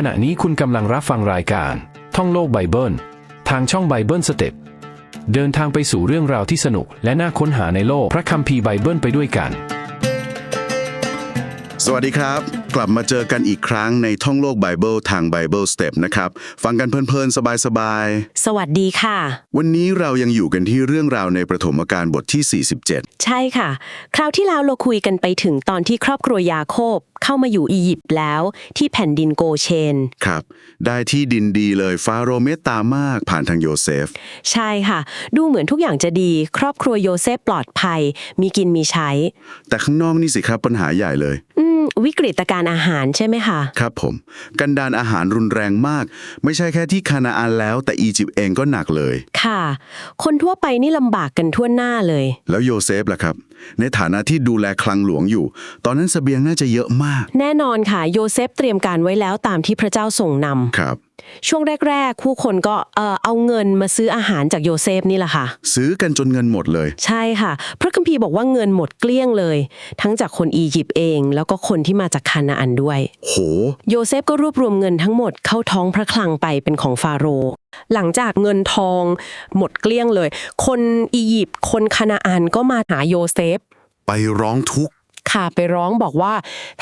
ขณะนี้คุณกำลังรับฟังรายการ ท่องโลกไบเบิล ทางช่องไบเบิลสเต็ปเดินทางไปสู่เรื่องราวที่สนุก และน่าค้นหาในโลกพระคัมภีร์ไบเบิลไปด้วยกัน สวัสดีครับ กลับมาเจอกันอีกครั้งในท่องโลกไบเบิลทาง Bible Step นะครับ ฟังกันเพลินๆ สบายสวัสดีค่ะ ๆ วันนี้เรายังอยู่กันที่เรื่องราวในประถมกาลบทที่ 47 ใช่ค่ะ คราวที่แล้วเราคุยกันไปถึงตอนที่ครอบครัวยาโคบเข้ามาอยู่อียิปต์แล้ว ที่แผ่นดินโกเชน ครับ ได้ที่ดินดีเลยฟาโรห์เมตตามากผ่านทางโยเซฟ ใช่ค่ะ ดูเหมือนทุกอย่างจะดี ครอบครัวโยเซฟปลอดภัย มีกินมีใช้ แต่ข้างนอกนี่สิครับปัญหาใหญ่เลย อืม วิกฤตการณ์อาหารใช่ไหมคะ ครับผม กันดานอาหารรุนแรงมาก ไม่ใช่แค่ที่คานาอันแล้วแต่อียิปต์เองก็หนักเลย ค่ะ คนทั่วไปนี่ลำบากกันทั่วหน้าเลย แล้วโยเซฟล่ะครับ ในฐานะที่ดูแลคลังหลวงอยู่ ตอนนั้นเสบียงน่าจะเยอะมาก แน่นอนค่ะ โยเซฟเตรียมการไว้แล้วตามที่พระเจ้าทรงนำครับ ช่วงแรกๆ ผู้คนก็เออเอาเงินมาซื้ออาหารจากโยเซฟนี่แหละค่ะ ซื้อกันจนเงินหมดเลย ใช่ค่ะ พระคัมภีร์บอกว่าเงินหมดเกลี้ยงเลย ทั้งจากคนอียิปต์เอง แล้วก็คนที่มาจากคานาอันด้วย โห โยเซฟก็รวบรวมเงินทั้งหมดเข้าท้องพระคลังไปเป็นของฟาโรห์ หลังจากเงินทองหมดเกลี้ยงเลย คนอียิปต์คนคานาอันก็มาหาโยเซฟ ไปร้องทุกข์ค่ะไปร้องบอกว่า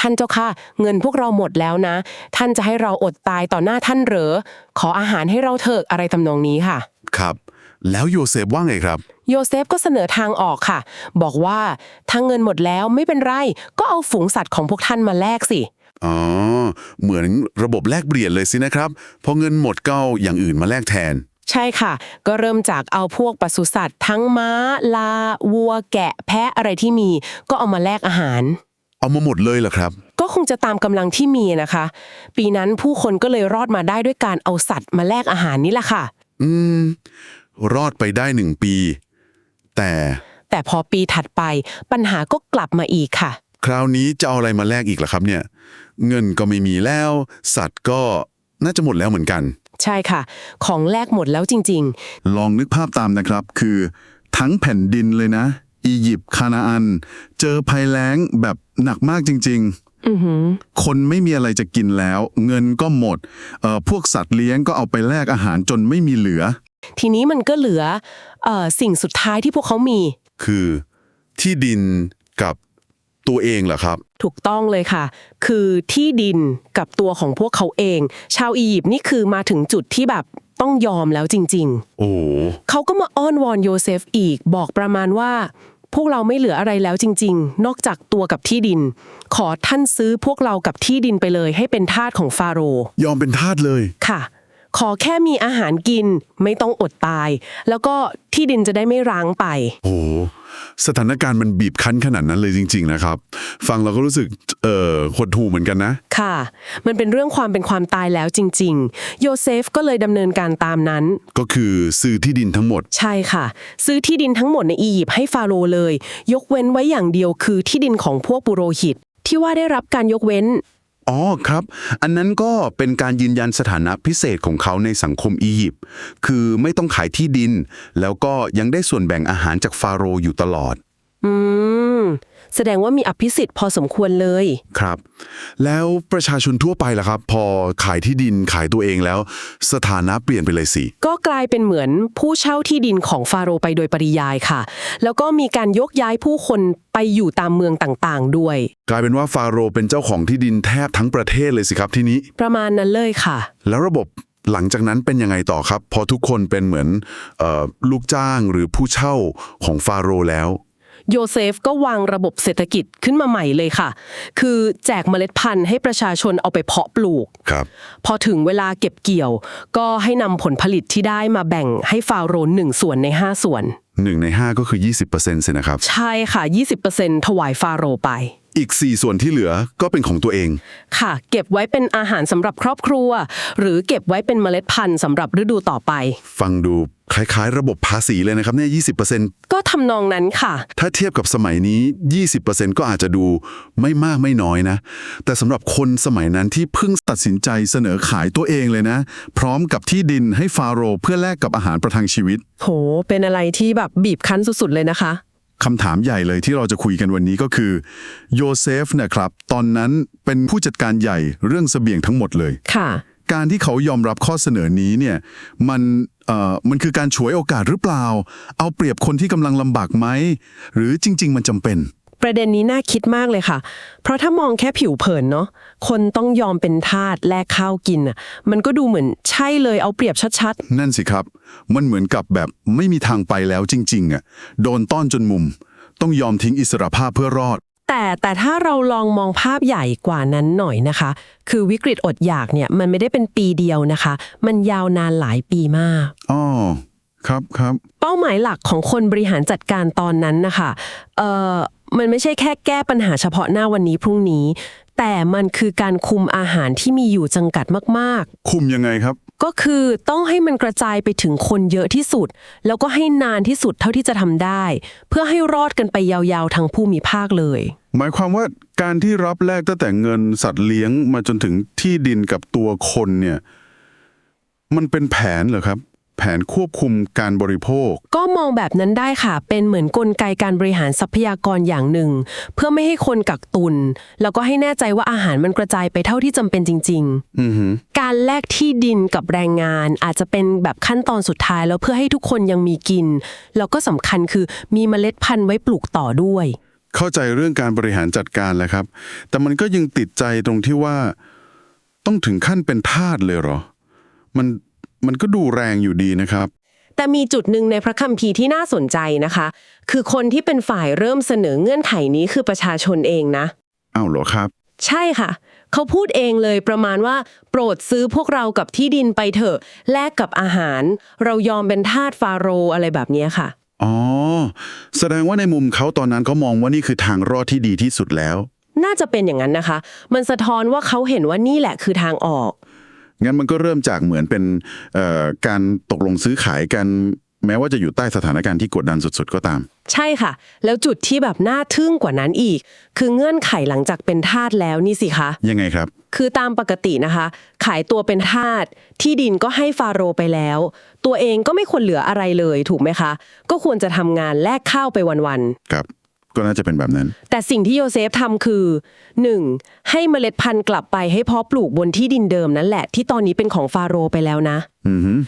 ท่านเจ้าค่ะ เงินพวกเราหมดแล้วนะ ท่านจะให้เราอดตายต่อหน้าท่านเหรอ ขออาหารให้เราเถอะอะไรทำนองนี้ค่ะ ครับ แล้วโยเซฟว่าไงครับ โยเซฟก็เสนอทางออกค่ะ บอกว่าถ้าเงินหมดแล้วไม่เป็นไร ก็เอาฝูงสัตว์ของพวกท่านมาแลกสิ อ๋อ เหมือนระบบแลกเปลี่ยนเลยสินะครับ พอเงินหมดก็เอาอย่างอื่นมาแลกแทน ใช่ค่ะ ก็เริ่มจากเอาพวกปศุสัตว์ทั้งม้า ลา วัว แกะ แพะอะไรที่มี ก็เอามาแลกอาหาร เอามาหมดเลยเหรอครับ ก็คงจะตามกำลังที่มีนะคะ ปีนั้นผู้คนก็เลยรอดมาได้ด้วยการเอาสัตว์มาแลกอาหารนี่แหละค่ะ อืม รอดไปได้หนึ่งปี แต่แต่พอปีถัดไปปัญหาก็กลับมาอีกค่ะ คราวนี้จะเอาอะไรมาแลกอีกล่ะครับเนี่ย เงินก็ไม่มีแล้ว สัตว์ก็น่าจะหมดแล้วเหมือนกัน ใช่ค่ะ ของแลกหมดแล้วจริง ลองนึกภาพตามนะครับ คือ ทั้งแผ่นดินเลยนะ อียิปต์คานาอัน เจอภัยแล้งแบบหนักมากจริง ๆ อือหือๆคนไม่มีอะไรจะกินแล้ว เงินก็หมดเอ่อพวกสัตว์เลี้ยงก็เอาไปแลกอาหารจนไม่มีเหลือ ทีนี้มันก็เหลือเอ่อสิ่งสุดท้ายที่พวกเขามี คือที่ดินกับ ตัวเองเหรอครับ ถูกต้องเลยค่ะ คือที่ดินกับตัวของพวกเขาเอง ชาวอียิปต์นี่คือมาถึงจุดที่แบบต้องยอมแล้วจริงโอ้โหๆเขาก็มาอ้อนวอนโยเซฟอีกบอกประมาณว่า พวกเราไม่เหลืออะไรแล้วจริง ๆ นอกจากตัวกับที่ดิน ขอท่านซื้อพวกเรากับที่ดินไปเลย ให้เป็นทาสของฟาโรห์ยอมเป็นทาสเลย ค่ะ ขอแค่มีอาหารกินไม่ต้องอดตาย แล้วก็ที่ดินจะได้ไม่ร้างไป โอ้โห สถานการณ์มันบีบคั้นขนาดนั้นเลยจริง ๆ นะครับ ฟังเราก็รู้สึกเอ่อหดหู่เหมือนกันนะ ค่ะ มันเป็นเรื่องความเป็นความตายแล้วจริง ๆ โยเซฟก็เลยดำเนินการตามนั้น ก็คือซื้อที่ดินทั้งหมด ใช่ค่ะ ซื้อที่ดินทั้งหมดในอียิปต์ให้ฟาโรห์เลย ยกเว้นไว้อย่างเดียวคือที่ดินของพวกปุโรหิต ที่ว่าได้รับการยกเว้น อ๋อครับ อันนั้นก็เป็นการยืนยันสถานะพิเศษของเขาในสังคมอียิปต์คือไม่ต้องขายที่ดิน แล้วก็ยังได้ส่วนแบ่งอาหารจากฟาโรห์อยู่ตลอด แสดงว่ามีอภิสิทธิ์พอสมควรเลย ครับ แล้วประชาชนทั่วไปล่ะครับ พอขายที่ดินขายตัวเองแล้ว สถานะเปลี่ยนไปเลยสิ ก็กลายเป็นเหมือนผู้เช่าที่ดินของฟาโรห์ไปโดยปริยายค่ะ แล้วก็มีการยกย้ายผู้คนไปอยู่ตามเมืองต่างๆ ด้วย กลายเป็นว่าฟาโรห์เป็นเจ้าของที่ดินแทบทั้งประเทศเลยสิครับที่นี้ ประมาณนั้นเลยค่ะ แล้วระบบหลังจากนั้นเป็นยังไงต่อครับ พอทุกคนเป็นเหมือนเออลูกจ้างหรือผู้เช่าของฟาโรห์แล้ว โยเซฟก็วางระบบเศรษฐกิจขึ้นมาใหม่เลยค่ะ คือแจกเมล็ดพันธุ์ให้ประชาชนเอาไปเพาะปลูกครับพอถึงเวลาเก็บเกี่ยว ก็ให้นำผลผลิตที่ได้มาแบ่งให้ฟาโรห์หนึ่งส่วนใน 5 ส่วนหนึ่งในห้าก็คือ 20%สินะครับ ใช่ค่ะ 20%ถวายฟาโรห์ไป อีก 4 ส่วนที่เหลือก็เป็นของตัวเอง ค่ะ เก็บไว้เป็นอาหารสำหรับครอบครัว หรือเก็บไว้เป็นเมล็ดพันธุ์สำหรับฤดูต่อไป ฟังดูคล้ายๆ ระบบภาษีเลยนะครับเนี่ย20%ก็ทำนองนั้นค่ะ ถ้าเทียบกับสมัยนี้ 20%ก็อาจจะดูไม่มากไม่น้อยนะ แต่สำหรับคนสมัยนั้นที่เพิ่งตัดสินใจเสนอขายตัวเองเลยนะ พร้อมกับที่ดินให้ฟาโรห์เพื่อแลกกับอาหารประทังชีวิต โห เป็นอะไรที่แบบบีบคั้นสุดๆเลยนะคะ คำถามใหญ่เลยที่เราจะคุยกันวันนี้ก็คือโยเซฟนะครับ ตอนนั้นเป็นผู้จัดการใหญ่เรื่องเสบียงทั้งหมดเลยค่ะ การที่เขายอมรับข้อเสนอนี้เนี่ยมันเอ่อมันคือการฉวยโอกาสหรือเปล่า เอาเปรียบคนที่กำลังลำบากไหมหรือจริง ๆ มันจำเป็น ประเด็นนี้น่าคิดมากเลยค่ะ เพราะถ้ามองแค่ผิวเผินเนาะคนต้องยอมเป็นทาสแลกข้าวกินอะมันก็ดูเหมือนใช่เลยเอาเปรียบชัดนั่นสิครับ มันเหมือนกับแบบไม่มีทางไปแล้วจริงๆอะโดนต้อนจนมุม ต้องยอมทิ้งอิสรภาพเพื่อรอด ๆ แต่แต่ถ้าเราลองมองภาพใหญ่กว่านั้นหน่อยนะคะ คือวิกฤตอดอยากเนี่ยมันไม่ได้เป็นปีเดียวนะคะ มันยาวนานหลายปีมาก อ๋อครับครับ เป้าหมายหลักของคนบริหารจัดการตอนนั้นนะคะเอ่อ มันไม่ใช่แค่แก้ปัญหาเฉพาะหน้าวันนี้พรุ่งนี้ แต่มันคือการคุมอาหารที่มีอยู่จำกัดมากคุมยังไงครับ ๆ ก็คือต้องให้มันกระจายไปถึงคนเยอะที่สุด แล้วก็ให้นานที่สุดเท่าที่จะทำได้ เพื่อให้รอดกันไปยาวๆทั้งภูมิภาคเลย หมายความว่าการที่รับแลกตั้งแต่เงินสัตว์เลี้ยงมาจนถึงที่ดินกับตัวคนเนี่ย มันเป็นแผนเหรอครับ แผนควบคุมการบริโภค ก็มองแบบนั้นได้ค่ะ เป็นเหมือนกลไกการบริหารทรัพยากรอย่างหนึ่ง เพื่อไม่ให้คนกักตุน แล้วก็ให้แน่ใจว่าอาหารมันกระจายไปเท่าที่จำเป็นจริงๆอือหือการแลกที่ดินกับแรงงาน อาจจะเป็นแบบขั้นตอนสุดท้ายแล้วเพื่อให้ทุกคนยังมีกิน แล้วก็สำคัญคือมีเมล็ดพันธุ์ไว้ปลูกต่อด้วย เข้าใจเรื่องการบริหารจัดการแล้วครับ แต่มันก็ยังติดใจตรงที่ว่า ต้องถึงขั้นเป็นทาสเลยเหรอ มัน มันก็ดูแรงอยู่ดีนะครับ แต่มีจุดหนึ่งในพระคัมภีร์ที่น่าสนใจนะคะ คือคนที่เป็นฝ่ายเริ่มเสนอเงื่อนไขนี้คือประชาชนเองนะ อ้าวเหรอครับ ใช่ค่ะ เขาพูดเองเลยประมาณว่า โปรดซื้อพวกเรากับที่ดินไปเถอะ แลกกับอาหาร เรายอมเป็นทาสฟาโรห์อะไรแบบเนี้ยค่ะ อ๋อ แสดงว่าในมุมเขาตอนนั้นเขามองว่านี่คือทางรอดที่ดีที่สุดแล้ว น่าจะเป็นอย่างนั้นนะคะ มันสะท้อนว่าเขาเห็นว่านี่แหละคือทางออก งั้นมันก็เริ่มจากเหมือนเป็นเอ่อการตกลงซื้อขายกันแม้ว่าจะอยู่ใต้สถานการณ์ที่กดดันสุดๆ ก็ตาม ใช่ค่ะ แล้วจุดที่แบบน่าทึ่งกว่านั้นอีก คือเงื่อนไขหลังจากเป็นทาสแล้วนี่สิคะยังไงครับ คือตามปกตินะคะ ขายตัวเป็นทาสที่ดินก็ให้ฟาโรห์ไปแล้ว ตัวเองก็ไม่ควรเหลืออะไรเลยถูกไหมคะ ก็ควรจะทำงานแลกข้าวไปวันๆครับ ก็น่าจะเป็นแบบนั้น แต่สิ่งที่โยเซฟทำคือ 1. ให้เมล็ดพันธุ์กลับไปให้เพาะปลูกบนที่ดินเดิมนั่นแหละ ที่ตอนนี้เป็นของฟาโรห์ไปแล้วนะอือหือ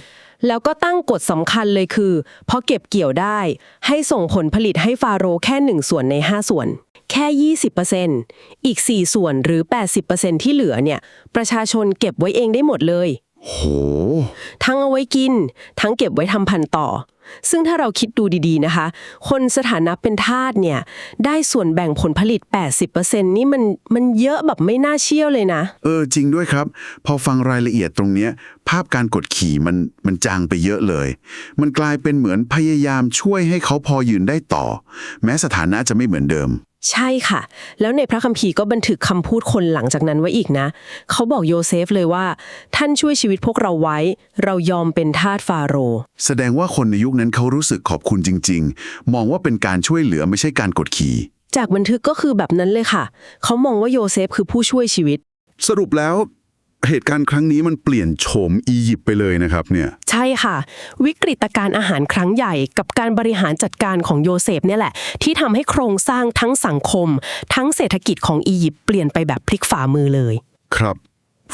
แล้วก็ตั้งกฎสำคัญเลยคือพอเก็บเกี่ยวได้ ให้ส่งผลผลิตให้ฟาโรห์แค่ 1 ส่วนใน 5 ส่วน แค่ 20%อีก 4 ส่วนหรือ 80%ที่เหลือเนี่ย ประชาชนเก็บไว้เองได้หมดเลย โห ทั้งเอาไว้กิน ทั้งเก็บไว้ทำพันธุ์ต่อ ซึ่งถ้าเราคิดดูดีๆนะคะ คนสถานะเป็นทาสเนี่ย ได้ส่วนแบ่งผลผลิต 80%นี่มันมันเยอะแบบไม่น่าเชื่อเลยนะ เออจริงด้วยครับ พอฟังรายละเอียดตรงเนี้ย ภาพการกดขี่มันมันจางไปเยอะเลย มันกลายเป็นเหมือนพยายามช่วยให้เขาพอยืนได้ต่อ แม้สถานะจะไม่เหมือนเดิม ใช่ค่ะ แล้วในพระคัมภีร์ก็บันทึกคำพูดคนหลังจากนั้นไว้อีกนะ เขาบอกโยเซฟเลยว่า ท่านช่วยชีวิตพวกเราไว้ เรายอมเป็นทาสฟาโรห์แสดงว่าคนในยุคนั้นเขารู้สึกขอบคุณจริง ๆ มองว่าเป็นการช่วยเหลือไม่ใช่การกดขี่ จากบันทึกก็คือแบบนั้นเลยค่ะ เขามองว่าโยเซฟคือผู้ช่วยชีวิต สรุปแล้ว เหตุการณ์ครั้งนี้มันเปลี่ยนโฉมอียิปต์ไปเลยนะครับเนี่ยใช่ค่ะ วิกฤตการณ์อาหารครั้งใหญ่กับการบริหารจัดการของโยเซฟเนี่ยแหละ ที่ทำให้โครงสร้างทั้งสังคม ทั้งเศรษฐกิจของอียิปต์เปลี่ยนไปแบบพลิกฝ่ามือเลย ครับ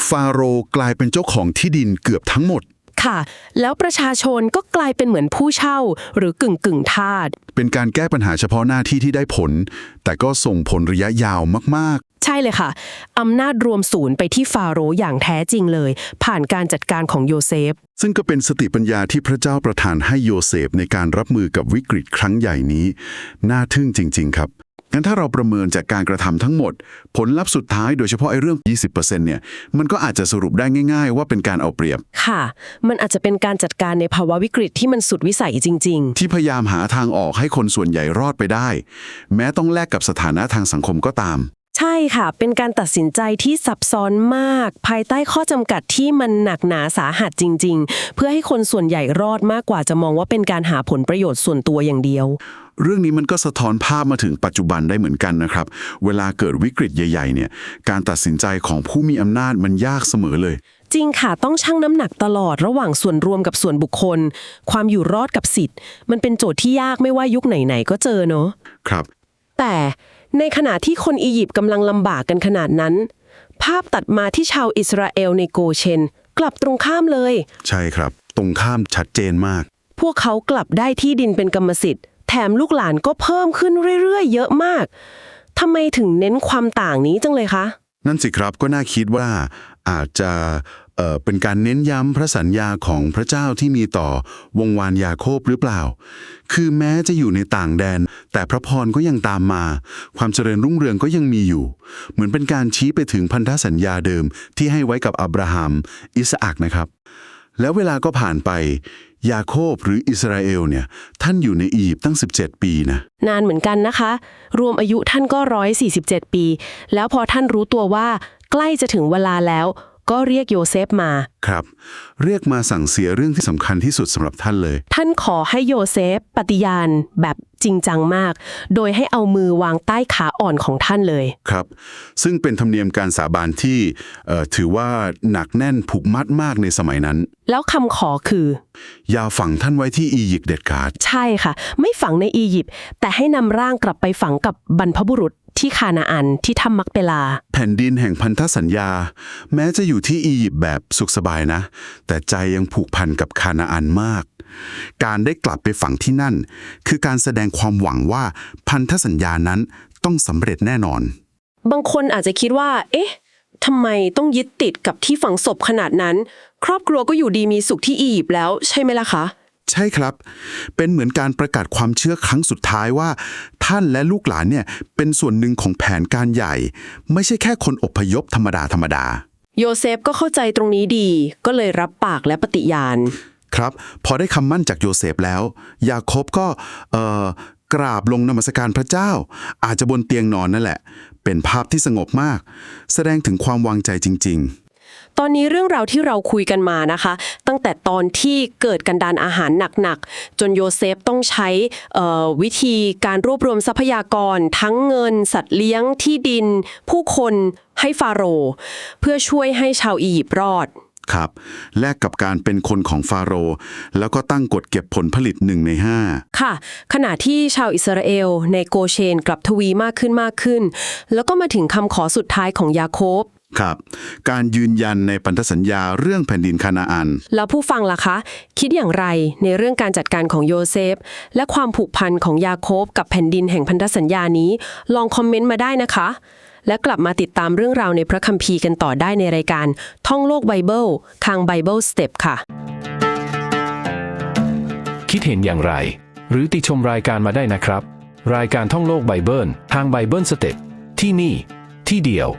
ฟาโรห์กลายเป็นเจ้าของที่ดินเกือบทั้งหมด ค่ะ แล้วประชาชนก็กลายเป็นเหมือนผู้เช่า หรือกึ่งกึ่งๆทาส เป็นการแก้ปัญหาเฉพาะหน้าที่ที่ได้ผล แต่ก็ส่งผลระยะยาวมาก ใช่เลยค่ะ อำนาจรวมศูนย์ไปที่ฟาโรห์อย่างแท้จริงเลย ผ่านการจัดการของโยเซฟๆซึ่งก็เป็นสติปัญญาที่พระเจ้าประทานให้โยเซฟในการรับมือกับวิกฤตครั้งใหญ่นี้ น่าทึ่งจริง ๆ ครับ งั้นถ้าเราประเมินจากการกระทำทั้งหมด ผลลัพธ์สุดท้ายโดยเฉพาะไอ้เรื่อง 20%เนี่ย มันก็อาจจะสรุปได้ง่าย ๆ ว่าเป็นการเอาเปรียบ ค่ะ มันอาจจะเป็นการจัดการในภาวะวิกฤตที่มันสุดวิสัยจริง ที่พยายามหาทางออกให้คนส่วนใหญ่รอดไปได้ แม้ต้องแลกกับสถานะทางสังคมก็ตามๆใช่ค่ะ เป็นการตัดสินใจที่ซับซ้อนมาก ภายใต้ข้อจำกัดที่มันหนักหนาสาหัสจริง ๆ เพื่อให้คนส่วนใหญ่รอดมากกว่าจะมองว่าเป็นการหาผลประโยชน์ส่วนตัวอย่างเดียว เรื่องนี้มันก็สะท้อนภาพมาถึงปัจจุบันได้เหมือนกันนะครับ เวลาเกิดวิกฤตใหญ่ๆเนี่ย การตัดสินใจของผู้มีอำนาจมันยากเสมอเลย จริงค่ะต้องชั่งน้ำหนักตลอดระหว่างส่วนรวมกับส่วนบุคคล ความอยู่รอดกับสิทธิ์ มันเป็นโจทย์ที่ยากไม่ว่ายุคไหนๆก็เจอเนาะครับ แต่ ในขณะที่คนอียิปต์กำลังลำบากกันขนาดนั้น ภาพตัดมาที่ชาวอิสราเอลในโกเชน กลับตรงข้ามเลย ใช่ครับ ตรงข้ามชัดเจนมาก พวกเขากลับได้ที่ดินเป็นกรรมสิทธิ์ แถมลูกหลานก็เพิ่มขึ้นเรื่อยๆ เยอะมากทำไมถึงเน้นความต่างนี้จังเลยคะ นั่นสิครับก็น่าคิดว่าอาจจะ เอ่อเป็นการเน้นย้ำพระสัญญาของพระเจ้าที่มีต่อวงวานยาโคบหรือเปล่า คือแม้จะอยู่ในต่างแดน แต่พระพรก็ยังตามมา ความเจริญรุ่งเรืองก็ยังมีอยู่ เหมือนเป็นการชี้ไปถึงพันธสัญญาเดิมที่ให้ไว้กับอับราฮัม อิสอักนะครับ แล้วเวลาก็ผ่านไป ยาโคบหรืออิสราเอลเนี่ยท่านอยู่ในอียิปต์ตั้ง 17 ปีนะนานเหมือนกันนะคะ รวมอายุท่านก็147 ปี แล้วพอท่านรู้ตัวว่าใกล้จะถึงเวลาแล้ว ก็เรียกโยเซฟมา ครับ เรียกมาสั่งเสียเรื่องที่สำคัญที่สุดสำหรับท่านเลย ท่านขอให้โยเซฟปฏิญาณแบบจริงจังมาก โดยให้เอามือวางใต้ขาอ่อนของท่านเลย ครับ ซึ่งเป็นธรรมเนียมการสาบานที่เอ่อถือว่าหนักแน่นผูกมัดมากในสมัยนั้น แล้วคำขอคือ อย่าฝังท่านไว้ที่อียิปต์เด็ดขาด ใช่ค่ะ ไม่ฝังในอียิปต์แต่ให้นำร่างกลับไปฝังกับบรรพบุรุษ ที่คานาอันที่ถ้ำมักเปลา แผ่นดินแห่งพันธสัญญา แม้จะอยู่ที่อียิปต์แบบสุขสบายนะ แต่ใจยังผูกพันกับคานาอันมาก การได้กลับไปฝังที่นั่น คือการแสดงความหวังว่าพันธสัญญานั้นต้องสำเร็จแน่นอน บางคนอาจจะคิดว่า เอ๊ะทำไมต้องยึดติดกับที่ฝังศพขนาดนั้น ครอบครัวก็อยู่ดีมีสุขที่อียิปต์แล้วใช่ไหมล่ะคะ ใช่ครับ เป็นเหมือนการประกาศความเชื่อครั้งสุดท้ายว่า ท่านและลูกหลานเนี่ยเป็นส่วนหนึ่งของแผนการใหญ่ ไม่ใช่แค่คนอพยพธรรมดาธรรมดา โยเซฟก็เข้าใจตรงนี้ดี ก็เลยรับปากและปฏิญาณ ครับ พอได้คำมั่นจากโยเซฟแล้ว ยาโคบก็เอ่อกราบลงนมัสการพระเจ้า อาจจะบนเตียงนอนนั่นแหละ เป็นภาพที่สงบมาก แสดงถึงความวางใจจริง ตอนนี้เรื่องราวที่เราคุยกันมานะคะ ตั้งแต่ตอนที่เกิดกันดานอาหารหนักๆ จนโยเซฟต้องใช้เอ่อวิธีการรวบรวมทรัพยากร ทั้งเงิน สัตว์เลี้ยงที่ดิน ผู้คนให้ฟาโรห์เพื่อช่วยให้ชาวอียิปต์รอดๆครับแลกกับการเป็นคนของฟาโรห์แล้วก็ตั้งกฎเก็บผลผลิตหนึ่งในห้าค่ะ ขณะที่ชาวอิสราเอลในโกเชนกลับทวีมากขึ้นมากขึ้น แล้วก็มาถึงคำขอสุดท้ายของยาโคบ ครับ การยืนยันในพันธสัญญาเรื่องแผ่นดินคานาอัน แล้วผู้ฟังล่ะคะ คิดอย่างไรในเรื่องการจัดการของโยเซฟ และความผูกพันของยาโคบกับแผ่นดินแห่งพันธสัญญานี้ ลองคอมเมนต์มาได้นะคะ และกลับมาติดตามเรื่องราวในพระคัมภีร์กันต่อได้ในรายการ ท่องโลกไบเบิลทาง Bible Step ค่ะ คิดเห็นอย่างไร หรือติชมรายการมาได้นะครับ รายการท่องโลกไบเบิลทางไบเบิลสเต็ปที่นี่ ที่เดียว